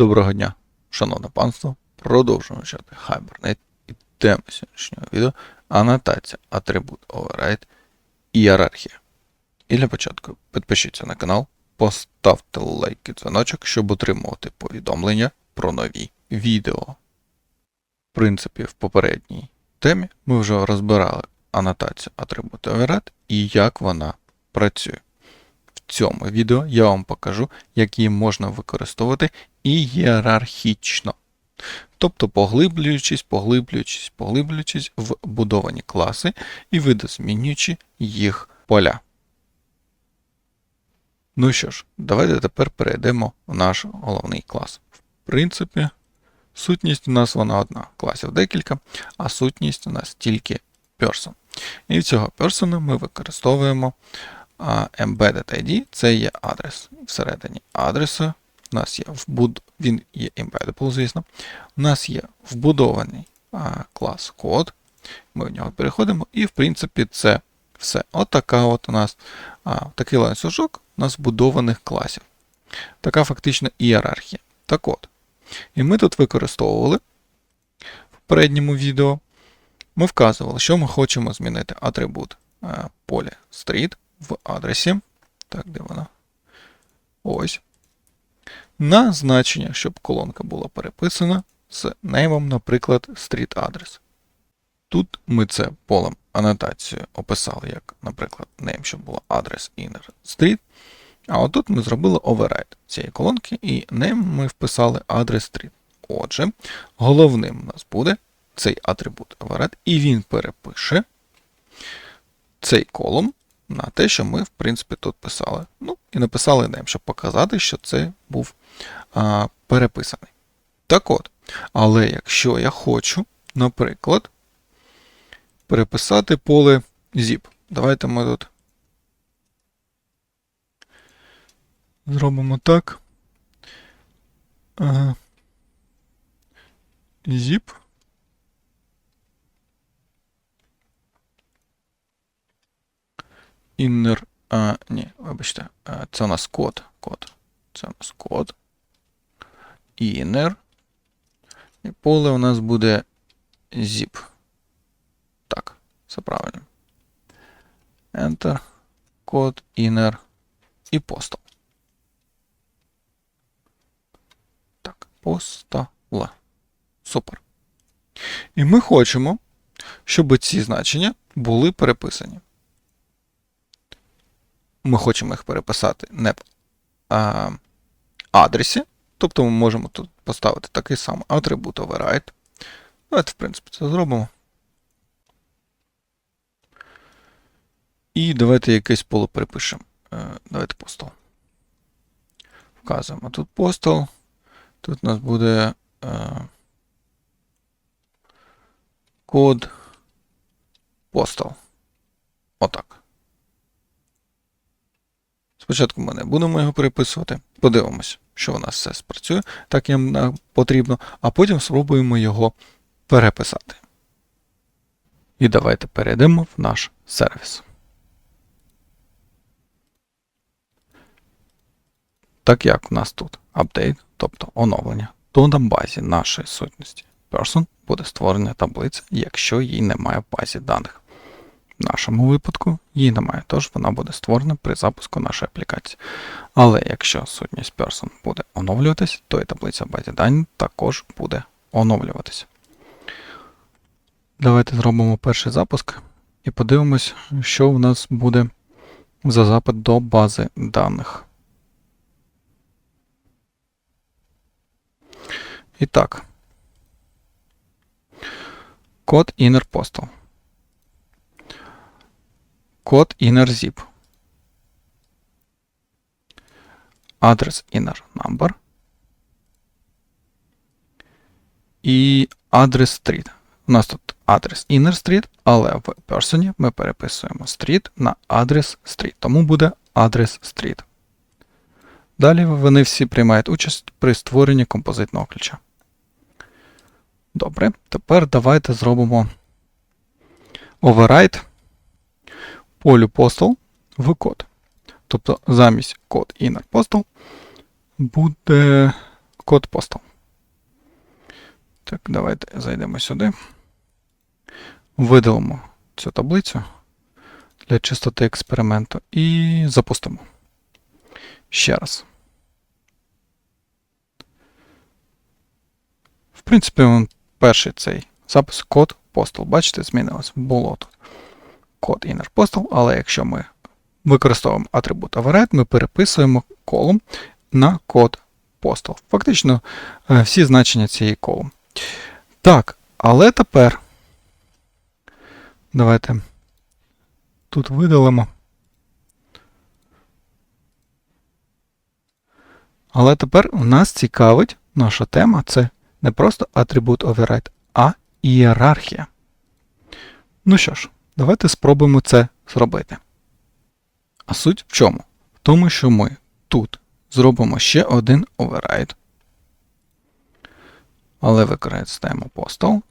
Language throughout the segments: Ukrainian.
Доброго дня, шановне панство. Продовжуємо вчати Hibernate і тема сьогоднішнього відео анотація, атрибут override, ієрархія. І для початку підпишіться на канал, поставте лайк і дзвіночок, щоб отримувати повідомлення про нові відео. В принципі, в попередній темі ми вже розбирали анотацію атрибуту override і як вона працює. Цьому відео я вам покажу, як її можна використовувати ієрархічно. Тобто поглиблюючись, поглиблюючись, поглиблюючись в будовані класи і видозмінюючи їх поля. Ну що ж, давайте тепер перейдемо в наш головний клас. В принципі, сутність у нас вона одна. Класів декілька, а сутність у нас тільки person. І в цього persona ми використовуємо Embedded ID це є адрес. Всередині адресу у нас є вбуд... він є embeddable, звісно. У нас є вбудований клас код. Ми в нього переходимо, і, в принципі, це все. Отака от у нас а, такий ланцюжок у нас вбудованих класів. Така фактично ієрархія. Так от. І ми тут використовували в передньому відео. Ми вказували, що ми хочемо змінити атрибут а, поля street в адресі. Так, де вона? Ось. На значення, щоб колонка була переписана з неймом, наприклад, street address. Тут ми це полем анотацією описали, як, наприклад, name, щоб було адрес inner street. А отут ми зробили override цієї колонки, і name ми вписали адрес street. Отже, головним у нас буде цей атрибут override, і він перепише цей колом на те, що ми, в принципі, тут писали. Ну, і написали name, щоб показати, що це був а, переписаний. Так от, але якщо я хочу, наприклад, переписати поле zip. Давайте ми тут зробимо так. Ага. Zip. Inner. А, ні, вибачте, це у нас код. код. Це у нас код. Inner. І поле у нас буде zip. Так, все правильно. Enter. Код, inner і postal. Так, postal. Супер. І ми хочемо, щоб ці значення були переписані ми хочемо їх переписати не в а, адресі. Тобто ми можемо тут поставити такий самий атрибут override. Давайте, в принципі, це зробимо. І давайте якесь поле перепишемо. Е, давайте postal. Вказуємо тут postal. Тут у нас буде е, код postal. Отак. Спочатку ми не будемо його переписувати. Подивимось, що у нас все спрацює, так як нам потрібно, а потім спробуємо його переписати. І давайте перейдемо в наш сервіс. Так як у нас тут апдейт, тобто оновлення, то на базі нашої сутності person буде створена таблиця, якщо її немає в базі даних. В нашому випадку її немає, тож вона буде створена при запуску нашої аплікації. Але якщо сутність person буде оновлюватись, то і таблиця базі даних також буде оновлюватися. Давайте зробимо перший запуск і подивимось, що в нас буде за запит до бази даних. І так, код inner postal код innerZip, адрес inner number і адрес street. У нас тут адрес inner street, але в person ми переписуємо street на адрес street, тому буде адрес street. Далі вони всі приймають участь при створенні композитного ключа. Добре, тепер давайте зробимо override полю postal в код. Тобто замість код inner postal буде код postal. Так, давайте зайдемо сюди. Видалимо цю таблицю для чистоти експерименту і запустимо. Ще раз. В принципі, перший цей запис код postal. Бачите, змінилось. Було тут код inner postal, але якщо ми використовуємо атрибут override, ми переписуємо колом на код postal. Фактично е, всі значення цієї колом. Так, але тепер давайте тут видалимо. Але тепер у нас цікавить наша тема це не просто атрибут override, а ієрархія. Ну що ж, давайте спробуємо це зробити. А суть в чому? В тому, що ми тут зробимо ще один override. Але використаємо postal.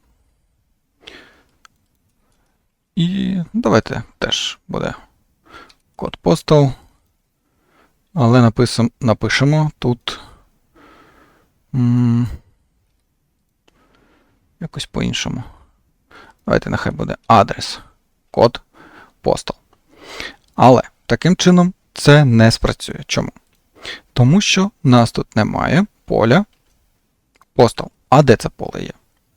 І давайте теж буде код postal. Але написам, напишемо тут якось по-іншому. Давайте нехай буде адрес, код postal. Але таким чином це не спрацює. Чому? Тому що в нас тут немає поля postal. А де це поле є?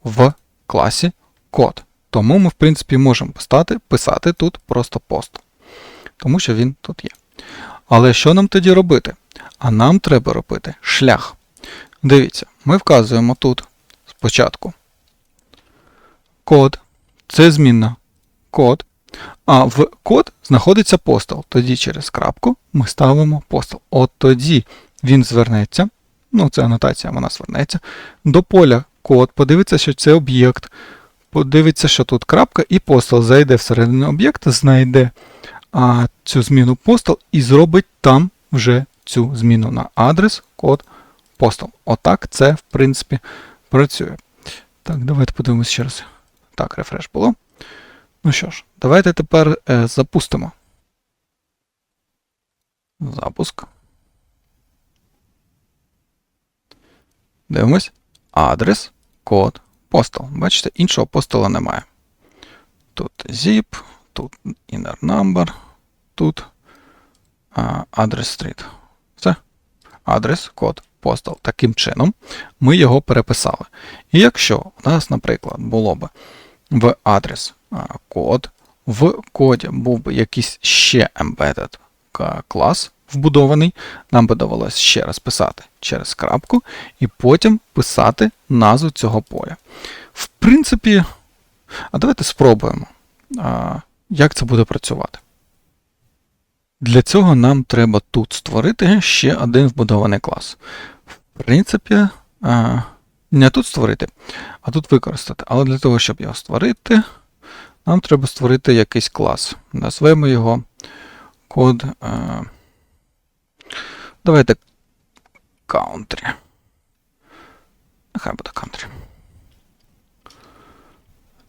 В класі код. Тому ми, в принципі, можемо писати, писати тут просто post. Тому що він тут є. Але що нам тоді робити? А нам треба робити шлях. Дивіться, ми вказуємо тут спочатку код. Це змінна код. А в код знаходиться постал. Тоді через крапку ми ставимо постал. От тоді він звернеться, ну це анотація, вона звернеться, до поля код, подивиться, що це об'єкт, подивиться, що тут крапка, і постал зайде всередину об'єкта, знайде а, цю зміну постал і зробить там вже цю зміну на адрес, код, постал. Отак це, в принципі, працює. Так, давайте подивимось ще раз. Так, рефреш було. Ну що ж, давайте тепер е, запустимо. Запуск. Дивимось. Адрес, код, постал. Бачите, іншого постала немає. Тут zip, тут inner number, тут адрес street. Все. Адрес, код, постал. Таким чином ми його переписали. І якщо у нас, наприклад, було б в адрес код, в коді був би якийсь ще embedded клас вбудований, нам би довелося ще раз писати через крапку і потім писати назву цього поля. В принципі, а давайте спробуємо, як це буде працювати. Для цього нам треба тут створити ще один вбудований клас. В принципі, не тут створити, а тут використати. Але для того, щоб його створити, нам треба створити якийсь клас. Назвемо його код. Е, давайте country. Нехай буде country.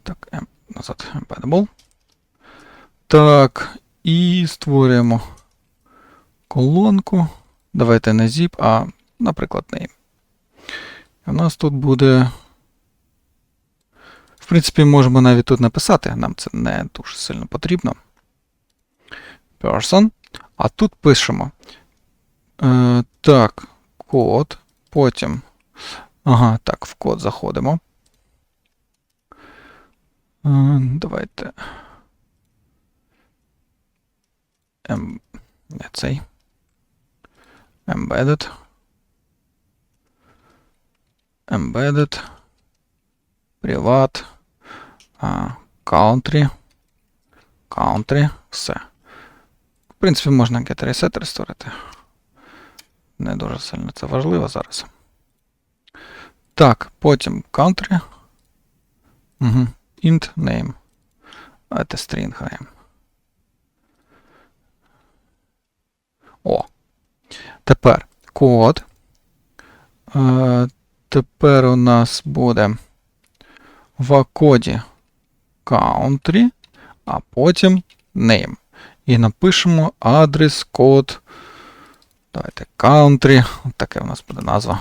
Так, M, назад embeddable. Так, і створюємо колонку. Давайте не zip, а, наприклад, name. У нас тут буде. В принципі, можемо навіть тут написати, нам це не дуже сильно потрібно. Person. А тут пишемо. Е, Так, код. Потім. Ага, так, в код заходимо. Е, Давайте. Ем, не цей. Embedded embedded, privat, country, country, все. В принципі, можна get reset створити. Не дуже сильно це важливо зараз. Так, потім country. Угу. Int name. Давайте string name. О. Тепер код. Е, Тепер у нас буде в коді country, а потім name. І напишемо адрес, код. Давайте country. Таке у нас буде назва.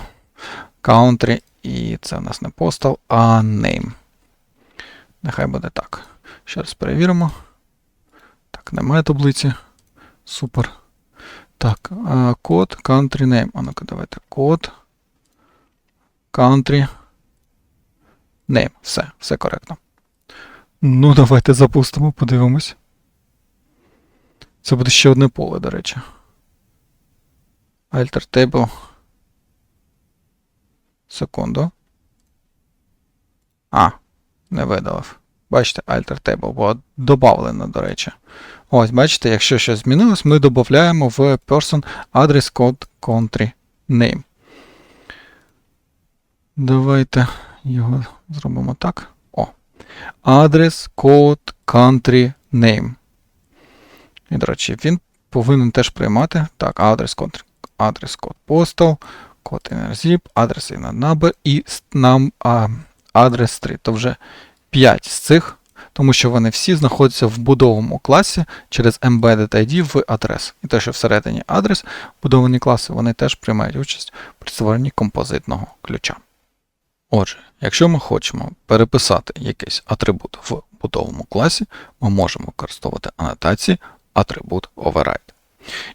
country, і це в нас не postal, а name. Нехай буде так. Ще раз перевіримо. Так, немає таблиці. Супер. Так, код country name. А ну-ка, давайте код. Country. Name. Все, все коректно. Ну, давайте запустимо, подивимось. Це буде ще одне поле, до речі. Alter table. Секунду. А, не видалив. Бачите, Alter Table було додавлено, до речі. Ось, бачите, якщо щось змінилось, ми додаємо в person address code country name. Давайте його зробимо так. Адрес код country name. І, до речі, він повинен теж приймати. Так, адрес код, адрес код postal, код zip, адрес number і нам адрес 3. То вже 5 з цих, тому що вони всі знаходяться в будовому класі через embedded ID в адрес. І те, що всередині адрес, будовані класи, вони теж приймають участь при створенні композитного ключа. Отже, якщо ми хочемо переписати якийсь атрибут в будовому класі, ми можемо використовувати анотації атрибут override.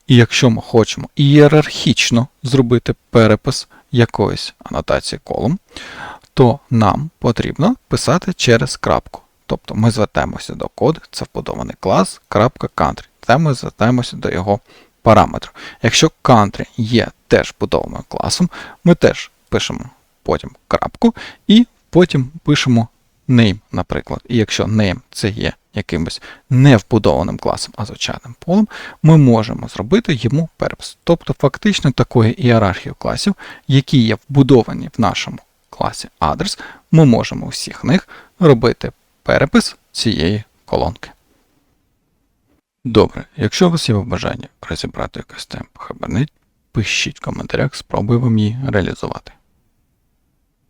І якщо ми хочемо ієрархічно зробити перепис якоїсь анотації колом, то нам потрібно писати через крапку. Тобто ми звертаємося до коду, це вбудований клас, крапка country, де ми звертаємося до його параметру. Якщо country є теж будованим класом, ми теж пишемо потім крапку і потім пишемо name, наприклад. І якщо name це є якимось не вбудованим класом, а звичайним полем, ми можемо зробити йому перепис. Тобто фактично такої ієрархії класів, які є вбудовані в нашому класі адрес, ми можемо всіх них робити перепис цієї колонки. Добре, якщо у вас є бажання розібрати якусь тему по пишіть в коментарях, спробую вам її реалізувати.